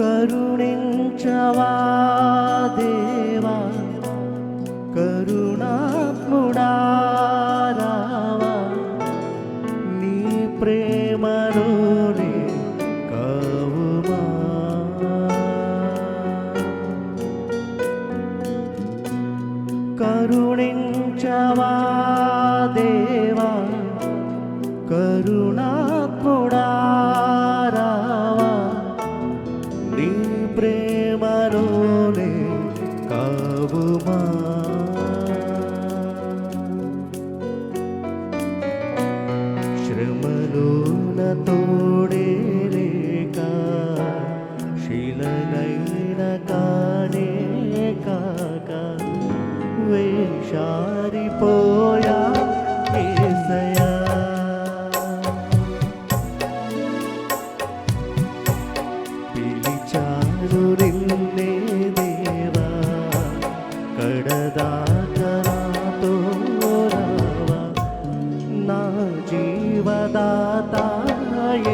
కరుణించవా దేవా? కరుణాత్ముడా రావా? నీ ప్రేమను కావుమా? కరుణించవా దేవా నువ్వే షారిపోయా ఏసయా పిలిచాను నిన్నే దేవా కడదాకరాతో రావా. నా జీవదాత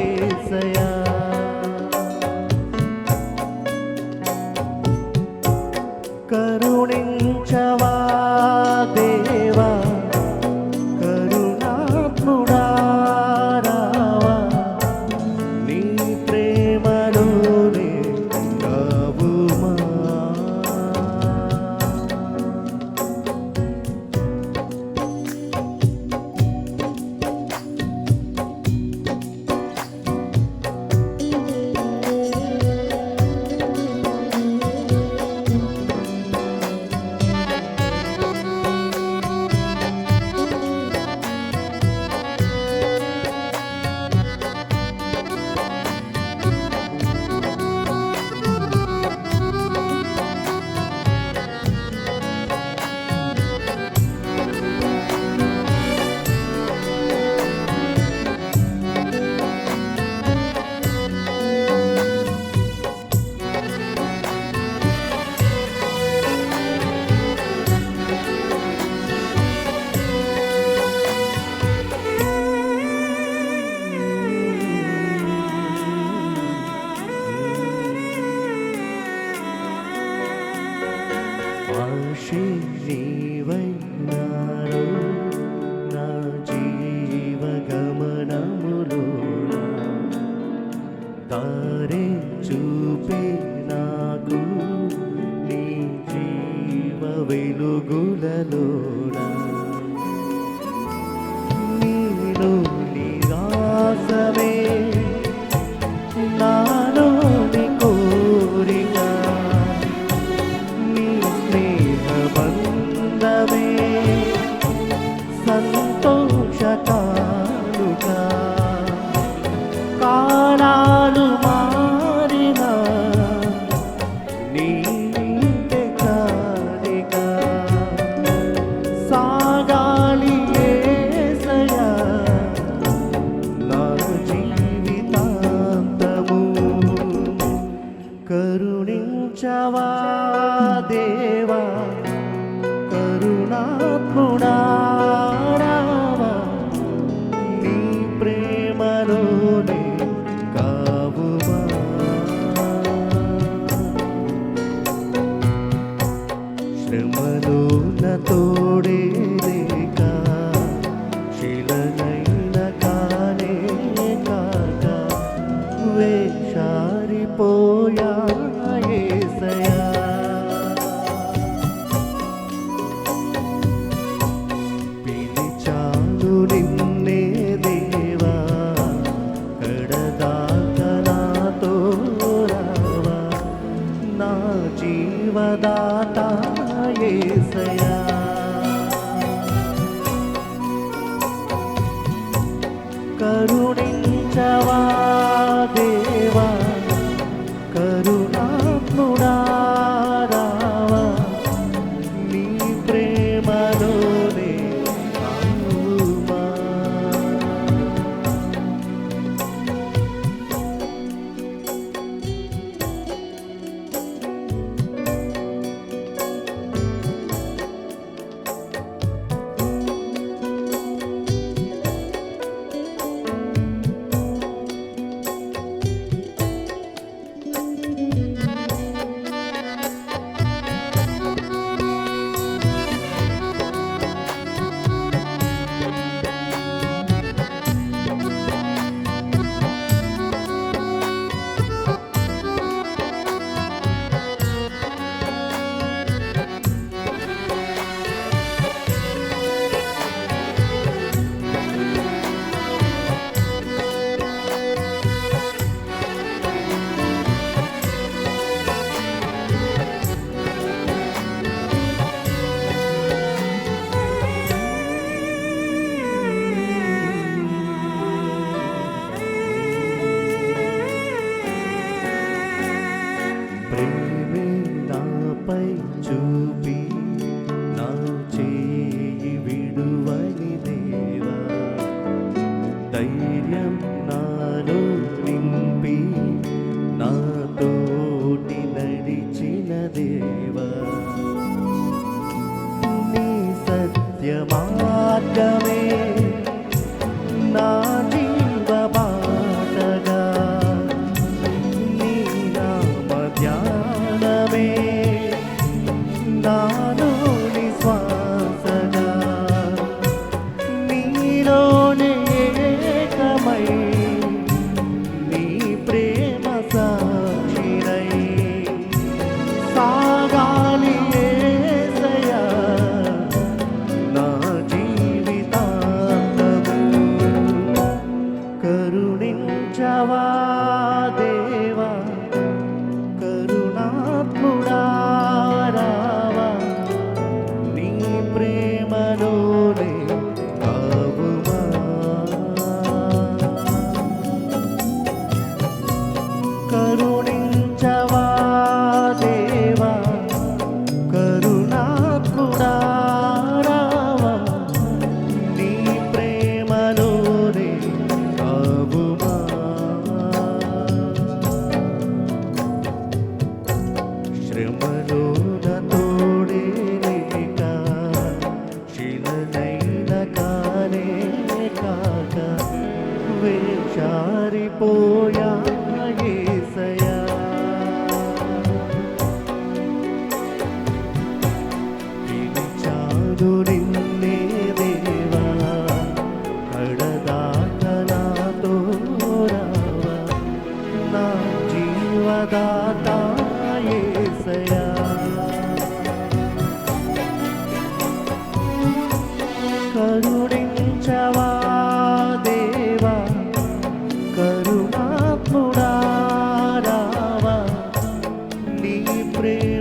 ఏసయా আপনার కరుణించవా? చూపి నా చేయి విడువని దేవా. ధైర్యం నాలో నింపి నా తోటి నడిచిన దేవా. నీ సత్య దాత ఏసయా కరుణించవా దేవా కరుణాత్ముడా రావా నీ ప్రేమ